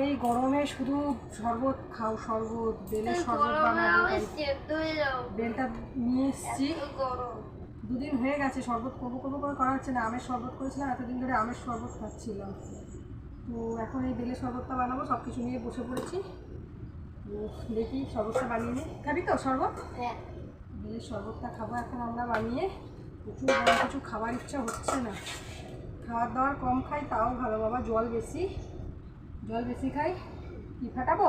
এই গরমে শুধু শরবত খাও শরবত বেলের শরবত বানাবো বেলটা নিয়ে এসেছি। দুদিন হয়ে গেছে শরবত করব করব করে করা হচ্ছে না আমের শরবত করেছিলাম এতদিন ধরে আমের শরবত খাচ্ছিলাম। তো এখন এই বেলের শরবতটা বানাবো সব কিছু নিয়ে বসে পড়েছি। দেখি শরবতটা বানিয়ে নিই। খাবি তো শরবত? হ্যাঁ। বেলের শরবতটা খাব এখন আমরা বানিয়ে। প্রচুর কিছু খাবার ইচ্ছা হচ্ছে না। খাওয়ার দাওয়ার কম খাই তাও ভালো বাবা জল বেশি। জল বেশি খাই? কি ফাটাবো?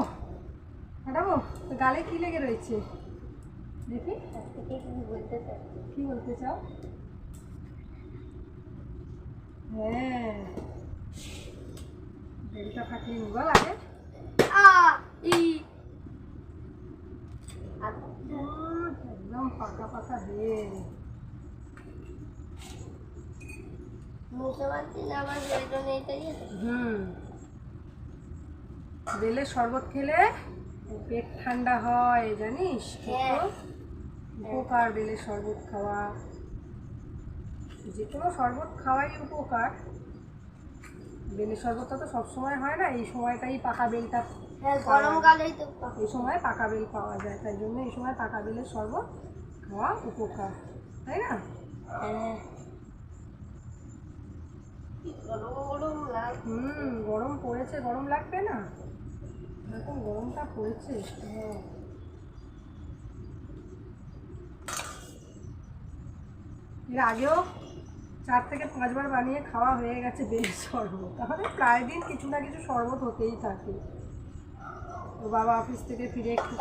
ফাটাবো? তো গালে কি লেগে রয়েছে? দেখি। কি বলতে চাও? হ্যাঁ। বেলটা ফাটিয়ে নিবা লাগে একদম পাকা পাকা বেল আমার হুম। বেলের শরবত খেলে পেট ঠান্ডা হয় জানিস? হ্যাঁ। উপকার বেলের শরবত খাওয়া। যে কোনো শরবত খাওয়াই উপকার। বেলের শরবতটা তো সবসময় হয় না এই সময়টাই পাকা বেলটা হ্যাঁ গরমকালেই তো এই সময় পাকা বেল পাওয়া যায় তাই জন্য এই সময় পাকা বেলের শরবত খাওয়া উপকার তাই না? হ্যাঁ। হুম গরম পড়েছে গরম লাগবে না? এখন গরমটা পড়েছে এর আগেও চার থেকে পাঁচবার বানিয়ে খাওয়া হয়ে গেছে বেশ শরবত। তাহলে প্রায় দিন কিছু না কিছু শরবত হতেই থাকে। তো বাবা অফিস থেকে ফিরে একটু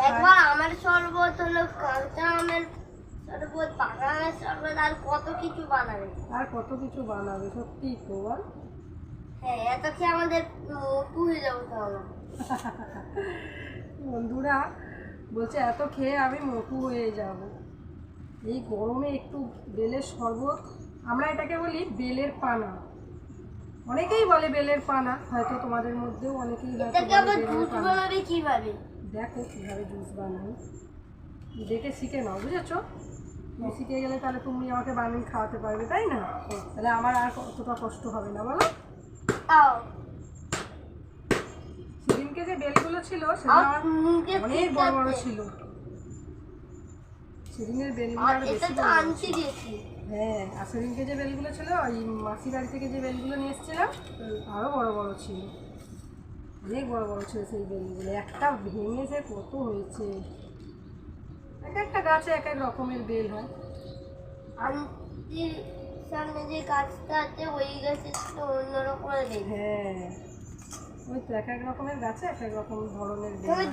আমার শরবত হলো কাঁচা আমের শরবত পাকা আমের শরবত আর কত কিছু বানাবে? আর কত কিছু বানাবে সত্যিই তো বল। হ্যাঁ এত খেয়ে আমাদের মোটু হয়ে যাব তাহলে বন্ধুরা বলছে এত খেয়ে আমি মোটু হয়ে যাব। এই গরমে একটু বেলের শরবত। আমরা এটাকে বলি বেলের পানা। অনেকেই বলে বেলের পানা হয়তো তোমাদের মধ্যেও অনেকেই কীভাবে? দেখো কীভাবে জুস বানাই। দেখে শিখে নাও বুঝেছ? তুমি শিখে গেলে তাহলে তুমি আমাকে বানিয়ে খাওয়াতে পারবে তাই না? তাহলে আমার আর কতটা কষ্ট হবে না বলো? সেদিনকে যে বেলগুলো ছিল সেগুলো আমার অনেক বড় বড় ছিল। সেদিনের বেলগুলো আরও বেশি বড় বড় ছিল। হ্যাঁ আর সেদিনকে যে বেলগুলো ছিল ওই মাসি বাড়ি থেকে যে বেলগুলো নিয়ে এসেছিলাম আরও বড় বড় ছিল। অনেক বড় বড় ছিল সেই বেলগুলো। একটা ভেঙে যে কত হয়েছে। এক একটা গাছে এক এক রকমের বেল হয়। সামনে যে আছে ওই তো হ্যাঁ। ওই তো এক এক রকমের গাছে এক এক রকম ধরনের হয়।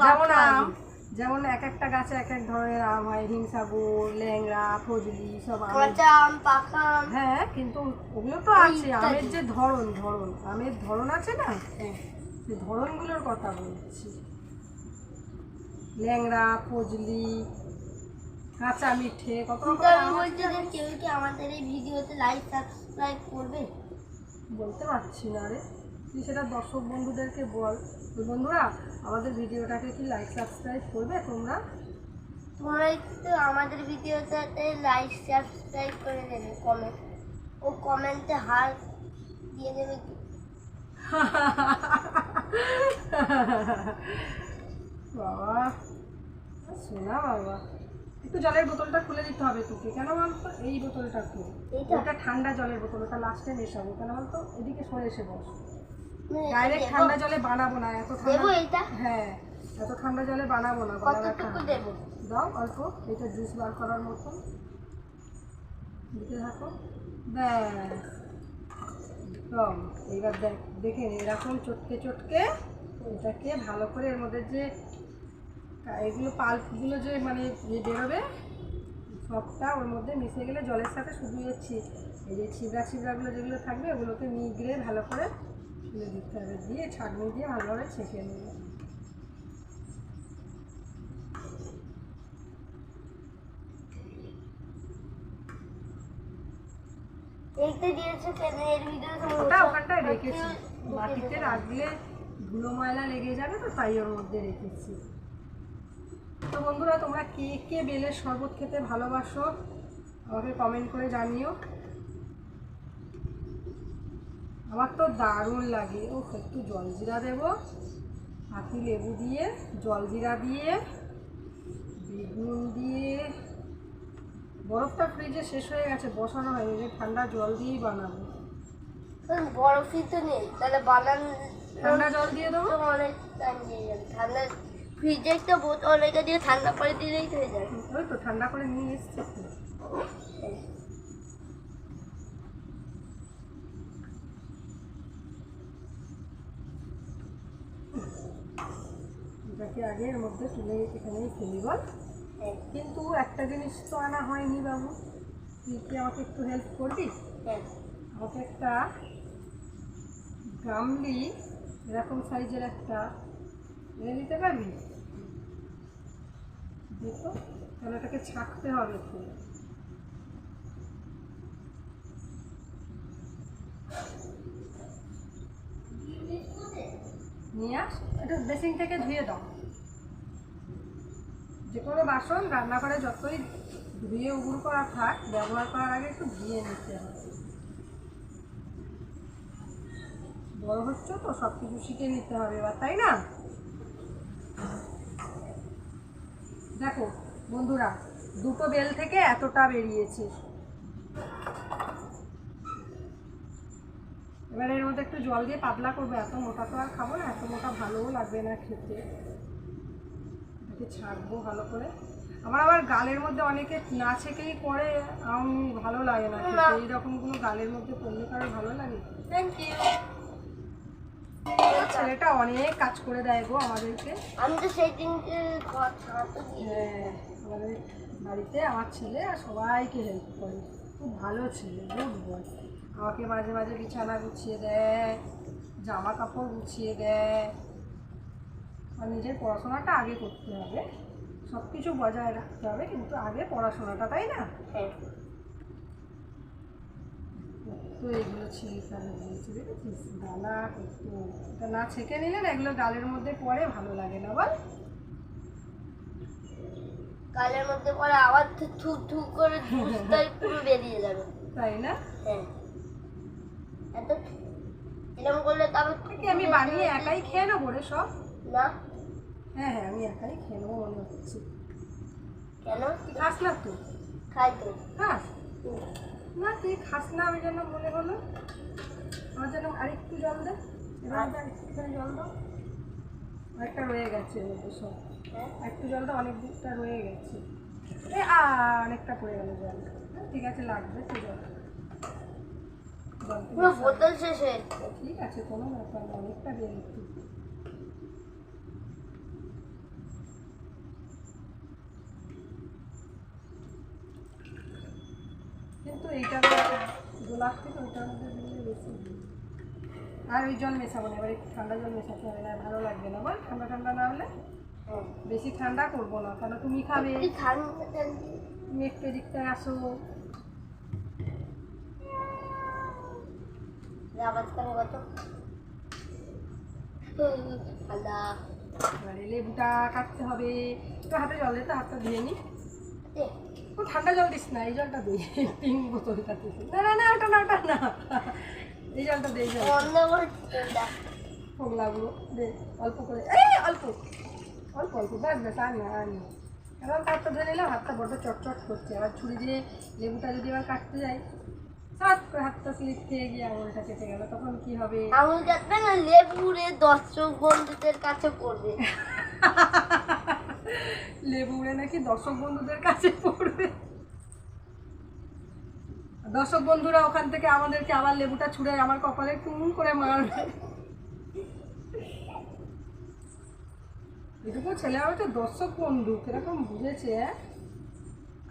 যেমন আম যেমন এক একটা গাছে এক এক ধরনের আম হয় হিংসাগর ল্যাংড়া ফজলি সব আম। পাকা হ্যাঁ কিন্তু ওগুলো তো আছে আমের যে ধরন ধরন। আমের ধরন আছে না? সেই ধরনগুলোর কথা বলছি। ল্যাংড়া ফজলি কাঁচা মিঠে কত কেউ কি আমাদের এই ভিডিওতে লাইক সাবস্ক্রাইব করবে? বলতে পারছি না রে। তুই সেটা দর্শক বন্ধুদেরকে বল। তো বন্ধুরা আমাদের ভিডিওটাকে কি লাইক সাবস্ক্রাইব করবে তোমরা? তোমরা একটু আমাদের ভিডিওটাতে লাইক সাবস্ক্রাইব করে দেবে কমেন্ট ও কমেন্টে হার দিয়ে দেবে কি? বাবা শোনা বাবা। একটু জলের বোতলটা খুলে দিতে হবে তোকে কেন বলতো? এই বোতলটা এইটা? ওটা ঠান্ডা জলের বোতল ওটা লাস্টে মেশাবো কেন বলতো? এদিকে সরে এসে বস। এটা ডাইরেক্ট? ঠান্ডা জলে বানাবো না এত দেবো এইটা হ্যাঁ এত ঠান্ডা জলে বানাবো না কতটুকু। দেবো? দাও অল্প এটা জুস বার করার মতন। দিতে থাকো ব্যাস। একদম এইবার দেখ দেখে এরকম চটকে চটকে এটাকে ভালো করে এর মধ্যে যে এগুলো পাল্পগুলো যে মানে ইয়ে বেরোবে সবটা ওর মধ্যে মিশে গেলে জলের সাথে শুধু এই যে ছিবড়া ছিবড়াগুলো যেগুলো থাকবে ওগুলোকে নিগড়ে ভালো করে তুলে দিতে হবে। দিয়ে ছাঁকনি দিয়ে ভালোভাবে ছেঁকে নেবে। ওটা ওখানটায় রেখেছি। রাখলে ধুলো ময়লা লেগে যাবে তো তাই ওর মধ্যে রেখেছি। তো বন্ধুরা তোমরা কে কে বেলের শরবত খেতে ভালোবাসো আমাকে কমেন্ট করে জানিও। আমার তো দারুণ লাগে। ও একটু জলজিরা দেবো। হাতি লেবু দিয়ে জলজিরা দিয়ে বেগুন দিয়ে। বরফটা ফ্রিজে শেষ হয়ে গেছে বসানো হয়নি যে ঠান্ডা জল দিয়েই বানাবো। বরফই তো নেই। তাহলে বানান ঠান্ডা জল দিয়ে দেবো? অনেক ঠান্ডা ফ্রিজে একটা বোতল রেখে দিয়ে ঠান্ডা করে দিলেই হয়ে যাবে। ওই তো ঠান্ডা করে নিয়ে এসছে। এটাকে আগে এর মধ্যে তুলে এখানেই ফেলি বল। কিন্তু একটা জিনিস তো আনা হয়নি বাবু। তুই কি আমাকে একটু হেল্প করবি? হ্যাঁ। আমাকে একটা গামলি এরকম সাইজের একটা এনে দিতে পারবি? দেখো তাহলে এটাকে ছাকতে হবে একটু। নিয়ে আস একটু বেসিং থেকে ধুয়ে দাও। যে কোনো বাসন রান্নাঘরে যতই ধুয়ে উগুর করা থাক, ব্যবহার করার আগে একটু ধুয়ে নিতে হবে। বড় হচ্ছে তো সব কিছু শিখে নিতে হবে এবার, তাই না? দেখো, বন্ধুরা, দুটো বেল থেকে এতটা বেরিয়েছে। এবার এর মধ্যে একটু জল দিয়ে পাতলা করব, এত মোটা তো আর খাব না, এত মোটা ভালোও লাগবে না খেতে। এটাকে ছাড়বো ভালো করে। আমার আবার গালের মধ্যে অনেকে না ছেকেই করে আমি ভালো লাগে না এই কোনো গালের মধ্যে পড়লে কারও ভালো লাগে? থ্যাংক ইউ ছেলেটা অনেক কাজ করে দেয় গো আমাদেরকে। আমি তো সেই দিনকে হ্যাঁ, আমাদের বাড়িতে আমার ছেলে আর সবাইকে হেল্প করে। খুব ভালো ছেলে গুড বয় আমাকে মাঝে মাঝে বিছানা গুছিয়ে দেয় জামা কাপড় গুছিয়ে দেয়। আর নিজের পড়াশোনাটা আগে করতে হবে। সব কিছু বজায় রাখতে হবে কিন্তু আগে পড়াশোনাটা তাই না? হ্যাঁ। তো এগুলো দেখেছিস? গালা কত এটা না ছেঁকে নিলে না এগুলো গালের মধ্যে পরে ভালো লাগে না বল। কালের মধ্যে পরে আবার তো থু থু করে দুধটাই পুরো বেরিয়ে যাবে। তাই না? হ্যাঁ। এত এরকম করলে তবে আমি বানিয়ে একাই খেয়ে নেব রে সব। না। হ্যাঁ হ্যাঁ আমি একাই খেয়ে নেব মনে হচ্ছে কেন? তুই খাস না তো খাই তো। খাস? না তুই খাস না আমি যেন মনে হলো। আমার যেন আরেকটু জল দে। আরেকটুখানি জল দাও। অনেকটা রয়ে গেছে সব। হ্যাঁ? একটু জলটা অনেক দিকটা রয়ে গেছে। এ আ অনেকটা পড়ে গেল জল। হ্যাঁ, ঠিক আছে লাগবে তো জল। পুরো বোতল শেষ হয়ে ঠিক আছে কোনো ব্যাপার না অনেকটা দিয়ে কিন্তু এইটা গোলাপ থেকে ওইটার মধ্যে দিলে বেশি আর ওই জল মেশাবো না এবার একটু ঠান্ডা জল মেশাতে হবে না ভালো লাগবে না। বল ঠান্ডা ঠান্ডা না হলে বেশি ঠান্ডা করব না কেন তুমি খাবে। তুমি একটু এদিকটায় আসো। এবারে লেবুটা কাটতে হবে। একটু হাতে জল দে তো হাতটা ধুয়ে নি। ও ঠান্ডা জল দিস না এই জলটা দে পিঙ্ক বোতলটা না না না ওটা না ওটা না। এই জলটা দে এই জল। বন্ধ করে ঠান্ডা ফোগলাগুলো দে অল্প করে। এই অল্প। অল্প অল্প ব্যাস ব্যাস আর না আর না। এবার হাতটা ধরে নিলাম হাতটা বড্ড চটচট করছে। আবার ছুরি দিয়ে লেবুটা যদি আবার কাটতে যাই সাত করে হাতটা স্লিপ খেয়ে গিয়ে আঙুলটা কেটে গেল তখন কি হবে? আঙুল কাটবে না লেবুরে দর্শক বন্ধুদের কাছে পড়বে। লেবু উড়ে নাকি দর্শক বন্ধুদের কাছে পড়বে। দর্শক বন্ধুরা ওখান থেকে আমাদেরকে আবার লেবুটা ছুঁড়ে আমার কপালে টুন করে মারবে। এটুকু ছেলে আমার তো দর্শক বন্ধু কীরকম বুঝেছে?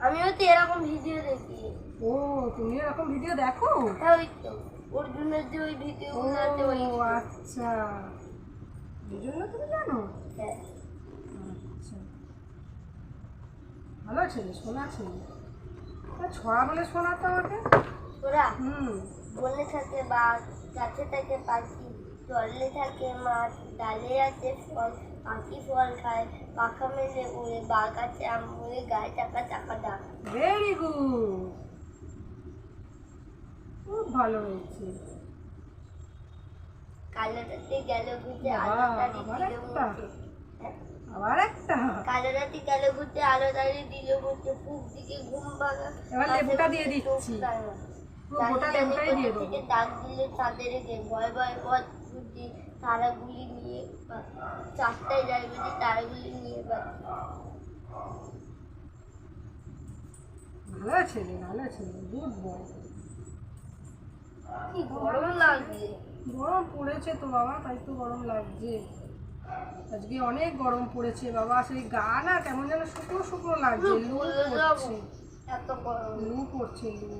আমিও তো এরকম ভিডিও দেখি। ও তুমি এরকম ভিডিও দেখো? হ্যাঁ ওই তো। অর্জুনের যে ওই ভিডিও ওই আচ্ছা। এই জন্য তুমি জানো? হ্যাঁ আচ্ছা ভালো ছেলে শোনা ছেলে তা ছড়া বলে শোনাতো আমাকে ওরা হুম। বনে থাকে বাঘ গাছে থাকে পাখি জলে থাকে মাছ ডালে আছে ফল পাখি ফল খায় পাখা মেলে উড়ে বাঘ আছে আম উড়ে গায়ে চাকা চাকা ডাক ভেরি গুড খুব ভালো হয়েছে। কালোটাতে গেল ঘুরতে বাবা, আলো তাড়ি আবার একটা? আবার একটা ঘুরতে আলো তাড়ি দিল ফুক দিকে ঘুম ভাঙা। এবার লেবুটা দিয়ে দিচ্ছি। গোটা লেবুটাই দিয়ে দেবো। ডাক দিলে তাদেরকে ভয় ভয় পথ তারাগুলি নিয়ে চারটায় যাই বুঝি তারাগুলি নিয়ে ভালো ছেলে ভালো ছেলে গুড বয় কি গরম লাগছে। গরম পড়েছে তো বাবা তাই তো গরম লাগছে। আজকে অনেক গরম পড়েছে বাবা। সেই গা না কেমন যেন শুকনো শুকনো লাগছে লু পড়ছে লু পড়ছে লু।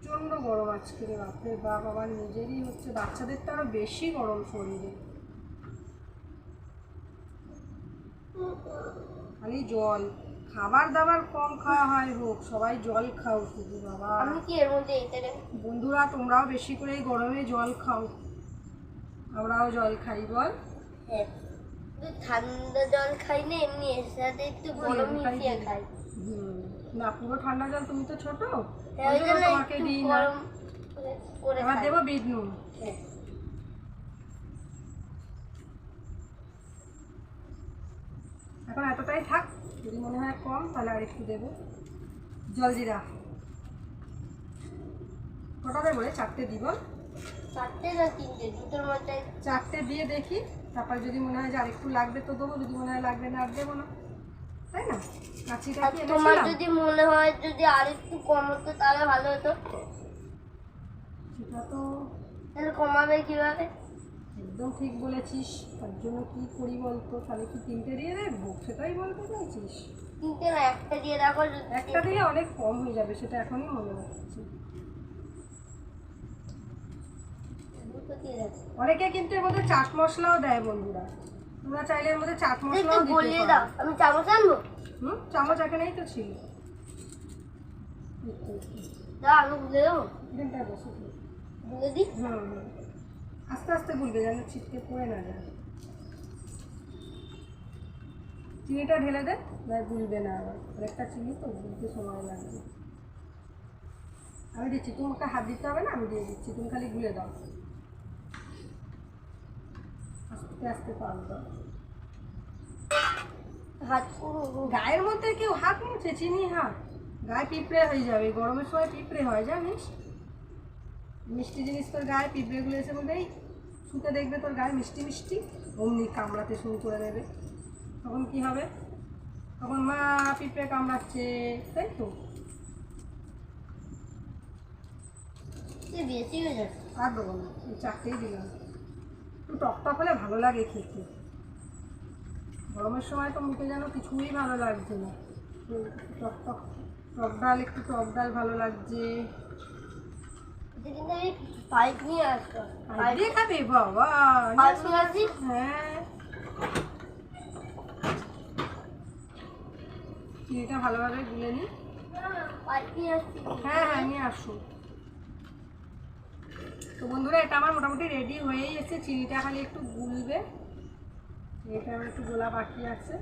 প্রচণ্ড গরম আজকে রে বাপরে বাপ আমার নিজেরই হচ্ছে বাচ্চাদের তো আরও বেশি গরম শরীরে। খালি জল। খাবার দাবার কম খাওয়া হয় হোক সবাই জল খাও শুধু বাবা। আমি কি এর মধ্যে বন্ধুরা তোমরাও বেশি করে গরমে জল খাও। আমরাও জল খাই বল। হ্যাঁ। ঠান্ডা জল খাই না এমনি এর সাথে একটু গরম মিশিয়ে খাই। না পুরো ঠান্ডা জল তুমি তো ছোট। ওই ওই জন্য জন্য তোমাকে দিই না। গরম করে- করে এবার দেবো বিট নুন। এখন এতটাই থাক যদি মনে হয় কম তাহলে আর একটু দেবো। জলজিরা কটা দেবো রে? চারটে দিব চারটে না তিনটে? দুটোর মধ্যে? চারটে দিয়ে দেখি। তারপর যদি মনে হয় যে আরেকটু লাগবে তো দেবো যদি মনে হয় লাগবে না আর দেবো না। তাই না? কি তোমার যদি মনে হয় যদি আর একটু কম হতো তাহলে ভালো হতো। সেটা তো তাহলে কমাবে কীভাবে? একদম ঠিক বলেছিস। তার জন্য কি করি বলতো? তাহলে কি তিনটে দিয়ে দেবো সেটাই বলতে চাইছিস। তিনটে না একটা দিয়ে যদি একটা দিয়ে অনেক কম হয়ে যাবে সেটা এখনই মনে হচ্ছে দুটো দিয়ে রাখো অনেকে কিন্তু এর মধ্যে চাট মশলাও দেয় বন্ধুরা। তোমরা চাইলে এর মধ্যে চাট মশলাও দিতে দাও আমি চামচ আনব? হুম? চামচ এখানেই তো ছিল। দাও আমি গুলে দেবো। দিনটা বসে গুলে হুম হুম। আস্তে আস্তে গুলবে যেন ছিটকে পড়ে না যায়। চিনিটা ঢেলে দে না গুলবে না আবার। অনেকটা চিনি তো গুলতে সময় লাগবে। আমি দিচ্ছি তোমাকে হাত দিতে হবে না আমি দিয়ে দিচ্ছি। তুমি খালি গুলে দাও। আস্তে আস্তে পারবে হাত গায়ের মধ্যে কেউ হাত মুছে চিনি হাত। গায়ে পিঁপড়ে হয়ে যাবে। গরমের সময় পিঁপড়ে হয় জানিস? মিষ্টি জিনিস তোর গায়ে পিঁপড়েগুলো এসে বলবে এই শুতে দেখবে তোর গায়ে মিষ্টি মিষ্টি। অমনি কামড়াতে শুরু করে দেবে। তখন কি হবে? তখন মা পিঁপড়ে কামড়াচ্ছে। তাই তো? বেশি হয়ে যাচ্ছে। আর দেবো না চারটেই দিলাম। একটু টক টক হলে ভালো লাগে খেতে। গরমের সময় তো মুখে যেন কিছুই ভালো লাগছে না। একটু টক ডাল একটু টক ডাল ভালো লাগছে। পাইপ নিয়ে আসব আর পাইপ দিয়ে খাবে? বাবা হ্যাঁ। চিনিটা ভালোভাবে গুলে নি। আসছি। হ্যাঁ হ্যাঁ নিয়ে আসো। তো বন্ধুরা এটা আমার মোটামুটি রেডি হয়েই এসেছে চিনিটা খালি একটু গুলবে। এটা আমার একটু গোলা বাকি আছে।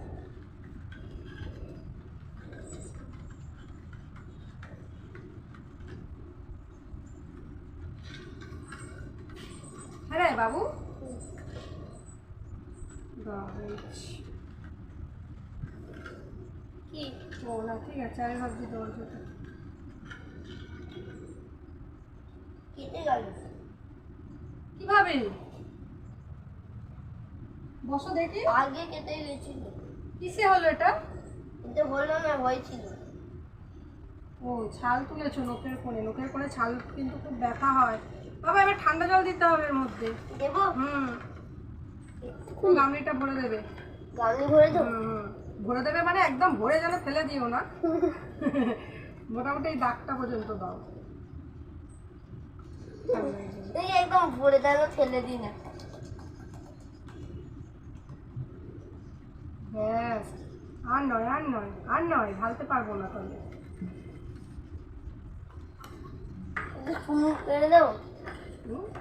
হ্যাঁ রে বাবু। কি? ঠিক আছে আমি ভাবছি তোর যেটা কেটে গেল কীভাবে বসো দেখি। আগে কেটে গেছিল কিসে হলো এটা? কিন্তু হলো না হয়েছিল। ও ছাল তুলেছো নোকের কোণে। নোকের কোণে ছাল কিন্তু খুব ব্যথা হয়। বাবা এবার ঠান্ডা জল দিতে হবে এর মধ্যে। দেবো? হুম। গামলিটা ভরে দেবে। গামলি ভরে দেবো। ভরে দেবে মানে একদম ভরে যেন ফেলে দিও না। মোটামুটি এই দাগটা পর্যন্ত দাও। এই একদম ভরে দেন ফেলে দিই না। ব্যাস। আর নয় আর নয় আর নয় ঢালতে পারব না করে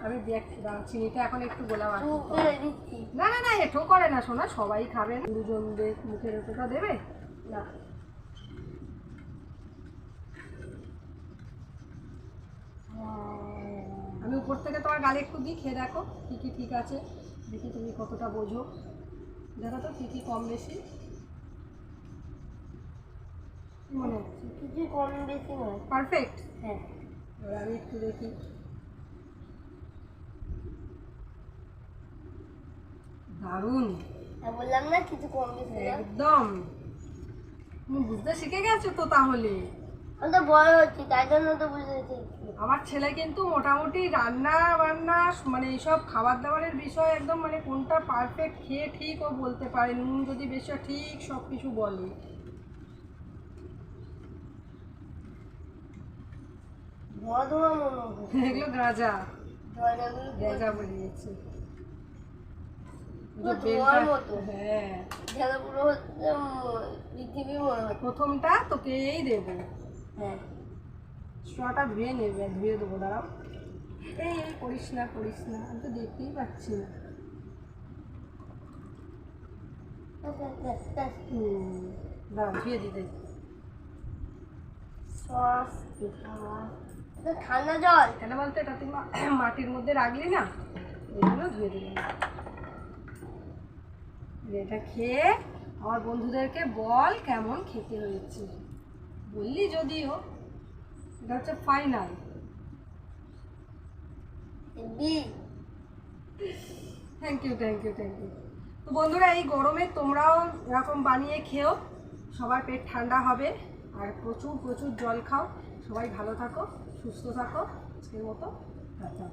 আমি দেখ দাও, চিনিটা এখন একটু গোলা না না না এঠো করে না শোনা সবাই খাবেন দুজনদের মুখের ওটা দেবে? না। আমি উপর থেকে তোমার গালে একটু দিই খেয়ে দেখো কী কী ঠিক আছে। দেখি তুমি কতটা বোঝো। দেখো তো কী কী কম বেশি। কি মনে হচ্ছে? কিছু কম বেশি নয়। পারফেক্ট হ্যাঁ। এবার আমি একটু দেখি। দারুণ। বললাম না কিছু কম বেশি একদম। তুমি বুঝতে শিখে গেছো তো তাহলে। আমি তো বড় হচ্ছি তাই জন্য তো বুঝেছি। আমার ছেলে কিন্তু মোটামুটি রান্না বান্না মানে এইসব খাবার দাবারের বিষয় একদম মানে কোনটা পারফেক্ট খেয়ে ঠিক ও বলতে পারে নুন যদি বেশি ঠিক সব কিছু বলে। হয়। এগুলো গাঁজা। গাঁজা প্রথমটা তোকেই দেবো। হ্যাঁ। স্ট্রটা ধুয়ে নেবে, ধুয়ে দেবো, দাঁড়াও। এই করিস না করিস না, আমি তো দেখতেই পাচ্ছি না। দাঁড়াও, ধুয়ে দিতে সস ঠান্ডা জল। কেন বলতো, এটা তুই মাটির মধ্যে রাখলি না জন্য ধুয়ে দিলাম। এটা খেয়ে আমার বন্ধুদেরকে বল কেমন খেতে হয়েছে। বললি যদিও এটা হচ্ছে final B thank you thank you thank you তো বন্ধুরা এই গরমে তোমরাও এরকম বানিয়ে খেও সবার পেট ঠান্ডা হবে আর প্রচুর প্রচুর জল খাও। সবাই ভালো থাকো সুস্থ থাকো আজকের মতো টাটা।